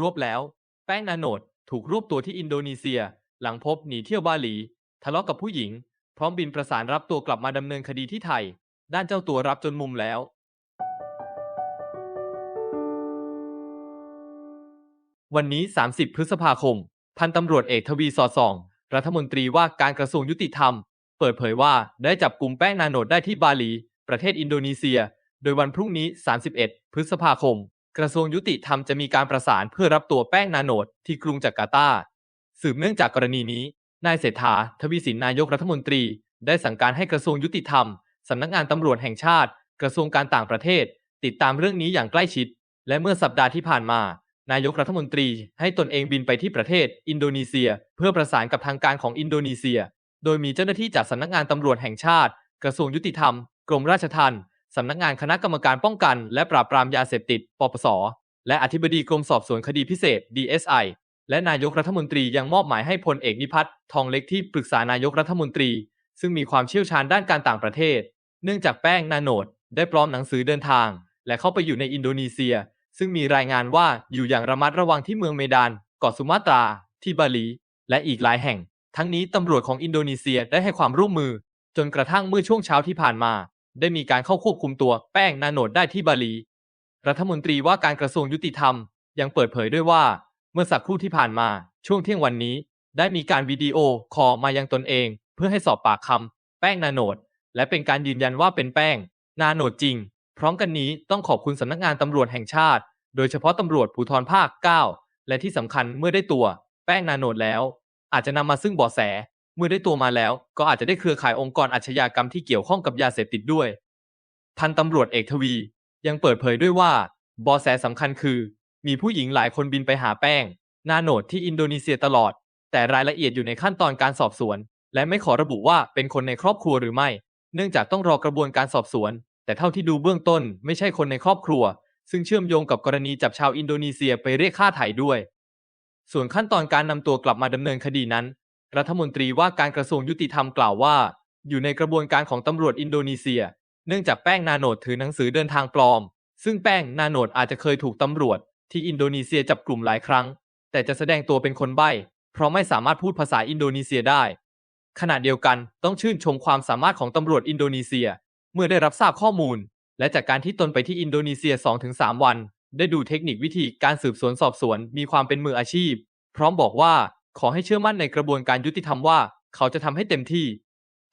รวบแล้ว แป้งนาโนดถูกรวบตัวที่อินโดนีเซีย หลังพบหนีเที่ยวบาหลี ทะเลาะกับผู้หญิง พร้อมบินประสานรับตัวกลับมาดำเนินคดีที่ไทย ด้านเจ้าตัวรับจนมุมแล้ว วันนี้ 30 พฤษภาคม พันตำรวจเอกทวีสอดส่อง รัฐมนตรีว่าการกระทรวงยุติธรรม เปิดเผยว่าได้จับกลุ่มแป้งนาโนดได้ที่บาหลี ประเทศอินโดนีเซีย โดยวันพรุ่งนี้ 31 พฤษภาคม กระทรวงยุติธรรมจะมีการประสานเพื่อรับตัวแป้งนาโนดที่กรุงจาการ์ตา สืบเนื่องจากกรณีนี้ นายเศรษฐา ทวีสินนายกรัฐมนตรี ได้สั่งการให้กระทรวงยุติธรรม สำนักงานตำรวจแห่งชาติ กระทรวงการต่างประเทศ ติดตามเรื่องนี้อย่างใกล้ชิด และเมื่อสัปดาห์ที่ผ่านมา นายกรัฐมนตรีให้ตนเองบินไปที่ประเทศ อินโดนีเซีย เพื่อประสานกับทางการของอินโดนีเซีย โดยมีเจ้าหน้าที่จากสำนักงานตำรวจแห่งชาติ กระทรวงยุติธรรม กรมราชทัณฑ์ สำนักงานคณะกรรมการป้องกัน และปราบปรามยาเสพติด ปปส และอธิบดีกรมสอบสวนคดีพิเศษ DSI และนายกรัฐมนตรียังมอบหมายให้พลเอกนิพัฒน์ทองเล็กที่ปรึกษานายกรัฐมนตรี ซึ่งมีความเชี่ยวชาญด้านการต่างประเทศ เนื่องจากแป้งนาโนดได้ปลอมหนังสือเดินทาง และเข้าไปอยู่ในอินโดนีเซีย ซึ่งมีรายงานว่าอยู่อย่างระมัดระวังที่เมืองเมดานเกาะสุมาตรา ที่บาหลี และอีกหลายแห่ง ทั้งนี้ตำรวจของอินโดนีเซียได้ให้ความร่วมมือ จนกระทั่งเมื่อช่วงเช้าที่ผ่านมา ได้มีการเข้าควบคุมตัวแป้งนาโนดได้ที่บาหลี รัฐมนตรีว่าการกระทรวงยุติธรรมยังเปิดเผยด้วยว่า เมื่อสักครู่ที่ผ่านมาช่วงเที่ยงวันนี้ ได้มีการวิดีโอคอลมายังตนเอง เพื่อให้สอบปากคำแป้งนาโนดและเป็นการยืนยันว่าเป็นแป้ง นาโนดจริง พร้อมกันนี้ต้องขอบคุณสำนักงานตำรวจแห่งชาติ โดยเฉพาะตำรวจภูธรภาค 9 และที่สำคัญเมื่อได้ตัว แป้งนาโนดแล้ว อาจจะนำมาซึ่งเบาะแส เมื่อได้ตัวมาแล้ว ก็อาจจะได้เครือข่ายองค์กรอาชญากรรมที่เกี่ยวข้องกับยาเสพติดด้วย พันตำรวจเอกทวี ยังเปิดเผยด้วยว่าบอแสสำคัญคือ มีผู้หญิงหลายคนบินไปหาแป้ง นาโนดที่อินโดนีเซียตลอด แต่รายละเอียดอยู่ในขั้นตอนการสอบสวน และไม่ขอระบุว่าเป็นคนในครอบครัวหรือไม่ เนื่องจากต้องรอกระบวนการสอบสวน แต่เท่าที่ดูเบื้องต้น ไม่ใช่คนในครอบครัว ซึ่งเชื่อมโยงกับกรณีจับชาวอินโดนีเซียไปเรียกค่าไถ่ด้วย ส่วนขั้นตอนการนำตัวกลับมาดำเนินคดีนั้น รัฐมนตรีว่าการกระทรวงยุติธรรมกล่าวว่า อยู่ในกระบวนการของตำรวจอินโดนีเซีย เนื่องจากแป้งนาโนดถือหนังสือเดินทางปลอม ซึ่งแป้งนาโนดอาจจะเคยถูกตำรวจ ที่อินโดนีเซียจับกลุ่มหลายครั้ง แต่จะแสดงตัวเป็นคนใบ้เพราะไม่สามารถพูดภาษาอินโดนีเซียได้ ขณะเดียวกันต้องชื่นชมความสามารถของตำรวจอินโดนีเซีย เมื่อได้รับทราบข้อมูล และจากการที่ตนไปที่อินโดนีเซีย 2-3 วัน ได้ดูเทคนิควิธีการสืบสวนสอบสวนมีความเป็นมืออาชีพ พร้อมบอกว่า ขอให้เชื่อมั่นในกระบวนการยุติธรรมว่า เขาจะทำให้เต็มที่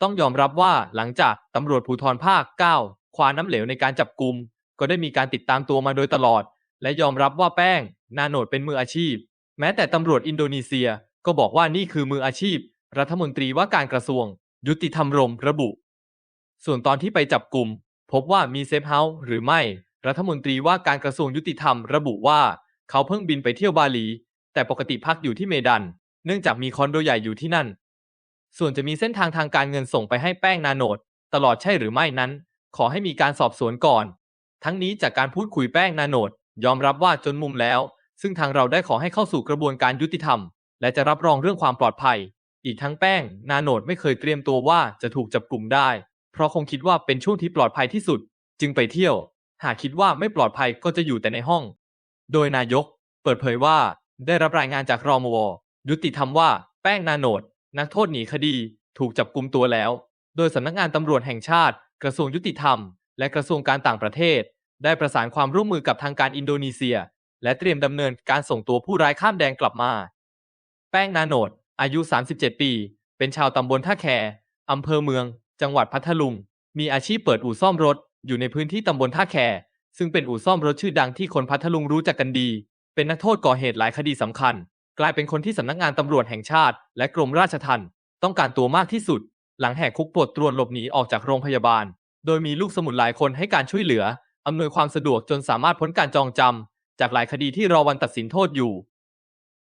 ต้องยอมรับว่าหลังจากตำรวจภูธรภาค 9 คว้าน้ำเหลวในการจับกลุ่มก็ได้มีการติดตามตัวมาโดยตลอด และยอมรับว่าแป้ง นาโนดเป็นมืออาชีพ แม้แต่ตำรวจอินโดนีเซียก็บอกว่านี่คือมืออาชีพ รัฐมนตรีว่าการกระทรวง ยุติธรรมรมระบุ ส่วนตอนที่ไปจับกลุ่ม พบว่ามีเซฟเฮาส์หรือไม่ รัฐมนตรีว่าการกระทรวงยุติธรรมระบุว่า เขาเพิ่งบินไปเที่ยวบาหลี แต่ปกติพักอยู่ที่เมดัน เนื่องจากมีคอนโดใหญ่อยู่ที่นั่น ส่วนจะมีเส้นทางทางการเงินส่งไปให้แป้งนาโนดตลอดใช่หรือไม่นั้น ขอให้มีการสอบสวนก่อน ทั้งนี้จากการพูดคุยแป้งนาโนดยอมรับว่าจนมุมแล้ว ซึ่งทางเราได้ขอให้เข้าสู่กระบวนการยุติธรรม และจะรับรองเรื่องความปลอดภัย อีกทั้งแป้งนาโนดไม่เคยเตรียมตัวว่าจะถูกจับกลุ่มได้ เพราะคงคิดว่าเป็นช่วงที่ปลอดภัยที่สุด จึงไปเที่ยว หากคิดว่าไม่ปลอดภัยก็จะอยู่แต่ในห้อง โดยนายก เปิดเผยว่าได้รับรายงานจากรอมว ยุติธรรมว่าแป้งนาโนด นักโทษหนีคดี ถูกจับกลุ่มตัวแล้ว โดยสำนักงานตำรวจแห่งชาติ กระทรวงยุติธรรม และกระทรวงการต่างประเทศ ได้ประสานความร่วมมือกับทางการอินโดนีเซีย และเตรียมดำเนินการส่งตัวผู้ร้ายข้ามแดนกลับมา แป้งนาโนด อายุ 37 ปี เป็นชาวตำบลท่าแคอำเภอเมือง จังหวัดพัทลุง มีอาชีพเปิดอู่ซ่อมรถ อยู่ในพื้นที่ตำบลท่าแคซึ่งเป็นอู่ซ่อมรถชื่อดังที่คนพัทลุงรู้จักกันดี เป็นนักโทษก่อเหตุหลายคดีสำคัญ กลายเป็นคนที่สำนักงานตำรวจแห่งชาติ และกรมราชทัณฑ์ต้องการตัวมากที่สุด หลังแหกคุกปลดตรวจหลบหนีออกจากโรงพยาบาล โดยมีลูกสมุนหลายคนให้การช่วยเหลืออำนวยความสะดวกจนสามารถพ้นการจองจำจากหลายคดีที่รอวันตัดสินโทษอยู่